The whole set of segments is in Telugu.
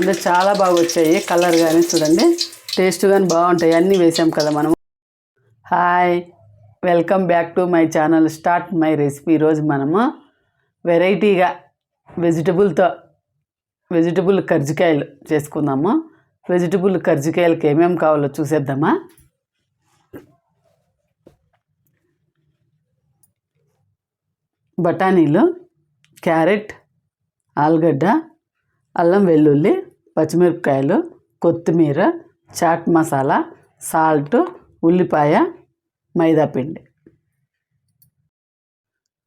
అంటే చాలా బాగా వచ్చాయి కలర్ కానీ చూడండి. టేస్ట్ కానీ బాగుంటాయి. అన్నీ వేసాం కదా మనం hi. Welcome back to my channel. Start my recipe. ఈరోజు మనము వెరైటీగా వెజిటబుల్తో వెజిటబుల్ కర్జికాయలు చేసుకుందాము. వెజిటబుల్ కర్జికాయలకి ఏమేమి కావాలో చూసేద్దామా? బఠానీలు క్యారెట్ ఆలుగడ్డ అల్లం వెల్లుల్లి పచ్చిమిరపకాయలు కొత్తిమీర చాట్ మసాలా సాల్ట్ ఉల్లిపాయ మైదా పిండి.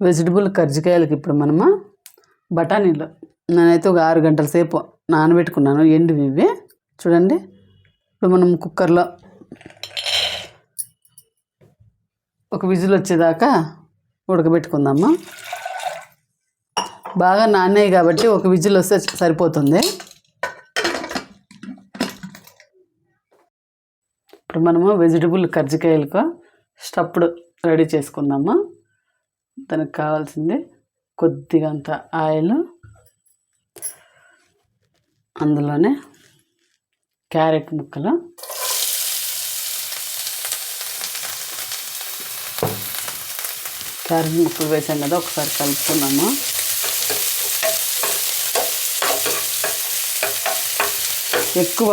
వెజిటబుల్ కర్జికాయలకి ఇప్పుడు మనము బఠానీలు. నేనైతే ఒక ఆరు గంటల సేపు నానబెట్టుకున్నాను ఎండువి ఇవి. చూడండి ఇప్పుడు మనం కుక్కర్లో ఒక విజిల్ వచ్చేదాకా ఉడకబెట్టుకుందాము. బాగా నానాయి కాబట్టి ఒక విజిల్ వస్తే సరిపోతుంది. ఇప్పుడు మనము వెజిటబుల్ కజ్జికాయలకు స్టప్పుడు రెడీ చేసుకుందాము. దానికి కావాల్సింది కొద్దిగంత ఆయిల్ అందులోనే క్యారెట్ ముక్కలు. క్యారెట్ ముక్కలు వేసాం కదా ఒకసారి కలుపుకున్నాము ఎక్కువ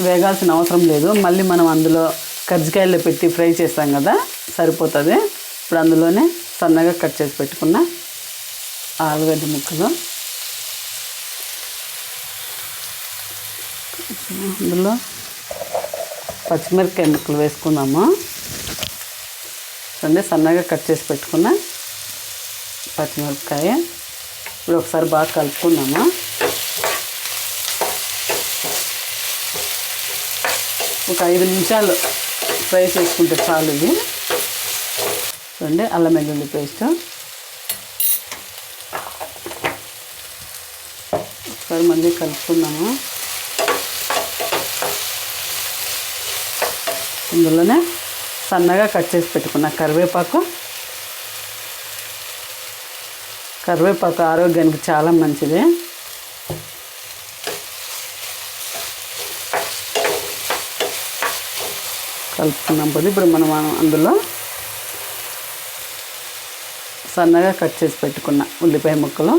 వేగాల్సిన అవసరం లేదు. మళ్ళీ మనం అందులో కజ్జికాయల్లో పెట్టి ఫ్రై చేస్తాం కదా సరిపోతుంది. ఇప్పుడు అందులోనే సన్నగా కట్ చేసి పెట్టుకున్న ఆలుగడ్డ ముక్కలు. అందులో పచ్చిమిరపకాయ ముక్కలు వేసుకుందాము. అంటే సన్నగా కట్ చేసి పెట్టుకున్న పచ్చిమిరపకాయ. ఇప్పుడు ఒకసారి బాగా కలుపుకుందాము? ఒక ఐదు నిమిషాలు ఫ్రై చేసుకుంటే చాలు ఇది. చూడండి అల్లం వెల్లుల్లి పేస్ట్. ఒకసారి మళ్ళీ కలుపుకుందాము. ఇందులోనే సన్నగా కట్ చేసి పెట్టుకున్న కరివేపాకు. కరివేపాకు ఆరోగ్యానికి చాలా మంచిది. కలుపుకున్నాం పోతే ఇప్పుడు మనం అందులో సన్నగా కట్ చేసి పెట్టుకున్న ఉల్లిపాయ ముక్కలు.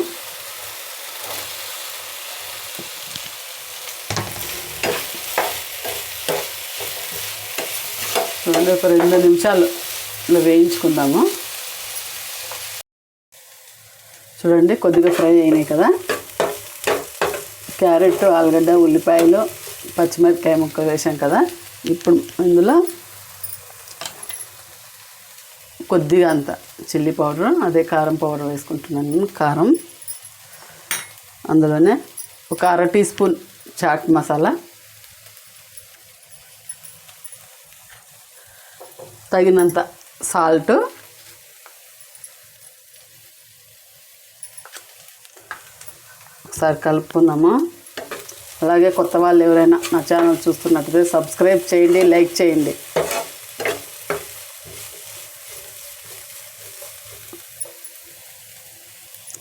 చూడండి ఒక రెండు నిమిషాలు ఇలా వేయించుకుందాము. చూడండి కొద్దిగా ఫ్రై అయినాయి కదా. క్యారెట్ ఆలుగడ్డ ఉల్లిపాయలు పచ్చిమిరపకాయ ముక్కలు వేసాం కదా. ఇప్పుడు ఇందులో కొద్దిగా అంత చిల్లీ పౌడర్ అదే కారం పౌడర్ వేసుకుంటున్నాను కారం. అందులోనే ఒక అర టీ స్పూన్ చాట్ మసాలా. తగినంత సాల్ట్. ఒకసారి కలుపుకున్నాము అలాగే కొత్త వాళ్ళు ఎవరైనా నా ఛానల్ చూస్తున్నట్లయితే సబ్స్క్రైబ్ చేయండి లైక్ చేయండి.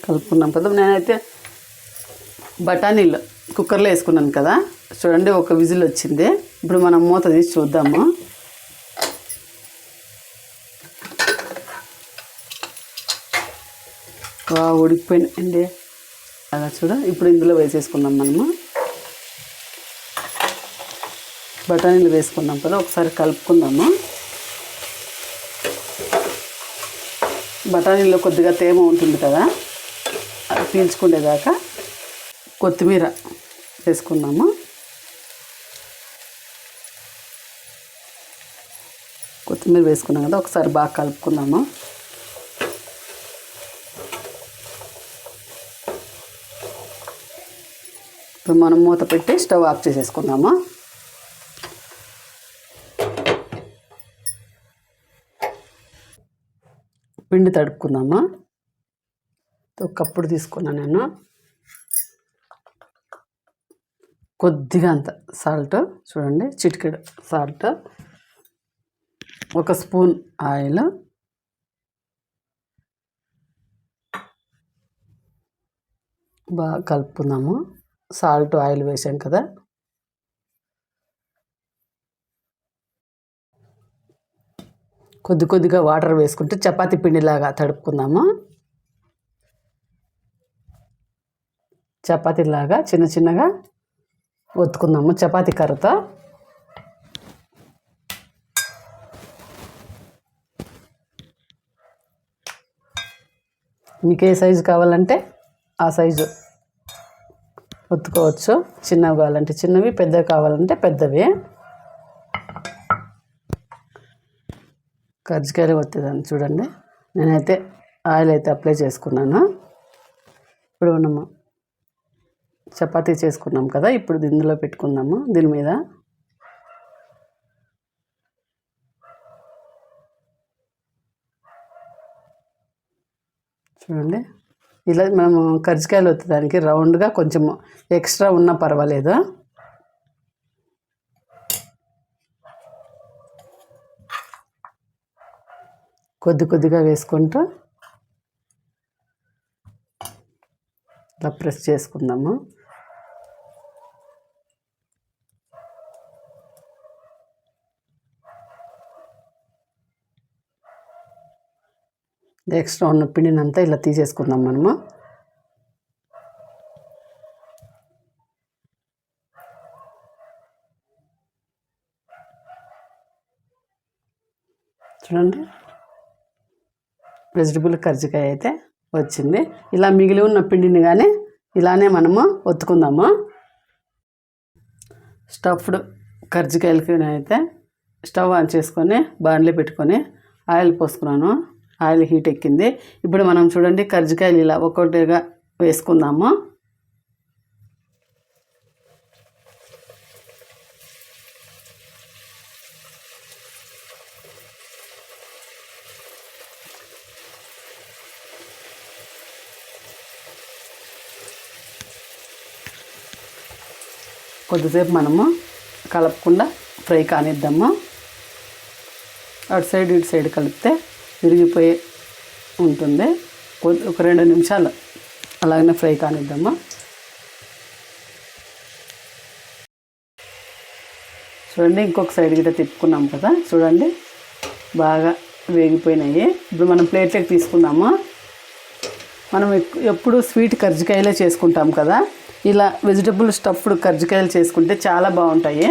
కలుపుకున్నాం కదా నేనైతే బఠానీలు కుక్కర్లో వేసుకున్నాను కదా. చూడండి ఒక విజిల్ వచ్చింది. ఇప్పుడు మనం మూత తీసి చూద్దాము. ఉడికిపోయినాయండి అలా చూడ. ఇప్పుడు ఇందులో వేసేసుకున్నాం మనము. బఠానీలు వేసుకున్నాం కదా ఒకసారి కలుపుకుందాము? బఠానీలో కొద్దిగా తేమ ఉంటుంది కదా అది పీల్చుకునేదాకా కొత్తిమీర వేసుకున్నాము కొత్తిమీర వేసుకున్నాం కదా ఒకసారి బాగా కలుపుకుందాము? ఇప్పుడు మనం మూత పెట్టి స్టవ్ ఆఫ్ చేసేసుకుందామా? పిండి తడుపుకుందామా? ఒక కప్పుడు తీసుకున్నా నేను. కొద్దిగా అంత సాల్ట్ చూడండి చిటికెడు సాల్ట్. ఒక స్పూన్ ఆయిల్. బాగా కలుపుకుందాము. సాల్ట్ ఆయిల్ వేసాం కదా. కొద్ది కొద్దిగా వాటర్ వేసుకుంటూ చపాతి పిండిలాగా తడుపుకుందాము? చపాతీలాగా చిన్న చిన్నగా ఒత్తుకుందాము? చపాతీ కర్రతో? మీకు ఏ సైజు కావాలంటే ఆ సైజు ఒత్తుకోవచ్చు. చిన్నవి కావాలంటే చిన్నవి పెద్దవి కావాలంటే పెద్దవి. కజ్జికాయలు ఒత్తేదాన్ని చూడండి. నేనైతే ఆయిల్ అయితే అప్లై చేసుకున్నాను. ఇప్పుడు మనము చపాతీ చేసుకున్నాం కదా ఇప్పుడు ఇందులో పెట్టుకుందాము దీని మీద. చూడండి. ఇలా మనము కజ్జికాయలు వచ్చేదానికి రౌండ్గా కొంచెం ఎక్స్ట్రా ఉన్నా పర్వాలేదు. కొద్ది కొద్దిగా వేసుకుంటూ ఇలా ప్రెస్ చేసుకుందాము. ఎక్స్ట్రా ఉన్న పిండిని అంతా ఇలా తీసేసుకుందాం మనము. చూడండి. వెజిటబుల్ కర్జికాయ అయితే వచ్చింది. ఇలా మిగిలి ఉన్న పిండిని కానీ ఇలానే మనము ఒత్తుకుందాము. స్టఫ్డ్ కర్జికాయలకి అయితే స్టవ్ ఆన్ చేసుకొని బాండ్లీ పెట్టుకొని ఆయిల్ పోసుకున్నాను. ఆయిల్ హీట్ ఎక్కింది. ఇప్పుడు మనం చూడండి కర్జికాయలు ఇలా ఒక్కొక్కటిగా వేసుకుందాము. కొద్దిసేపు మనము కలపకుండా ఫ్రై కానిద్దాము. అటు సైడ్ ఇటు సైడ్ కలిపితే విరిగిపోయి ఉంటుంది. కొద్ది ఒక రెండు నిమిషాలు అలాగనే ఫ్రై కానిద్దాము. చూడండి ఇంకొక సైడ్ గిట్ట తిప్పుకున్నాం కదా. చూడండి బాగా వేగిపోయినాయి. ఇప్పుడు మనం ప్లేట్లోకి తీసుకుందాము. మనం ఎక్- ఎప్పుడు స్వీట్ కర్జికాయలే చేసుకుంటాం కదా. ఇలా వెజిటబుల్ స్టఫ్డ్ కర్జికాయలు చేసుకుంటే చాలా బాగుంటాయి.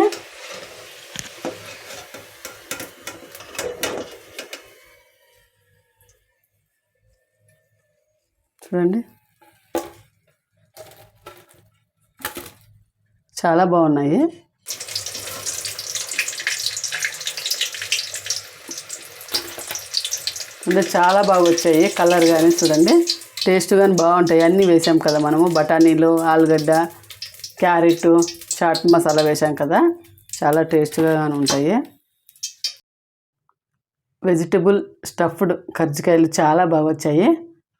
చూడండి. చాలా బాగున్నాయి. అంటే చాలా బాగా వచ్చాయి. కలర్ కానీ చూడండి. టేస్ట్ కానీ బాగుంటాయి. అన్నీ వేసాం కదా మనము. బఠానీలు ఆలుగడ్డ క్యారెట్ చాట్ మసాలా వేసాం కదా. చాలా టేస్ట్గా కానీ ఉంటాయి. వెజిటబుల్ స్టఫ్డ్ కర్జికాయలు చాలా బాగా వచ్చాయి.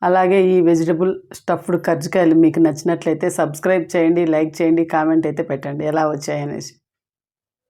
అలాగే ఈ వెజిటబుల్ స్టఫ్డ్ కర్జికాయలు మీకు నచ్చినట్లయితే సబ్స్క్రైబ్ చేయండి లైక్ చేయండి కామెంట్ అయితే పెట్టండి. ఎలా వచ్చాయి అనేసి.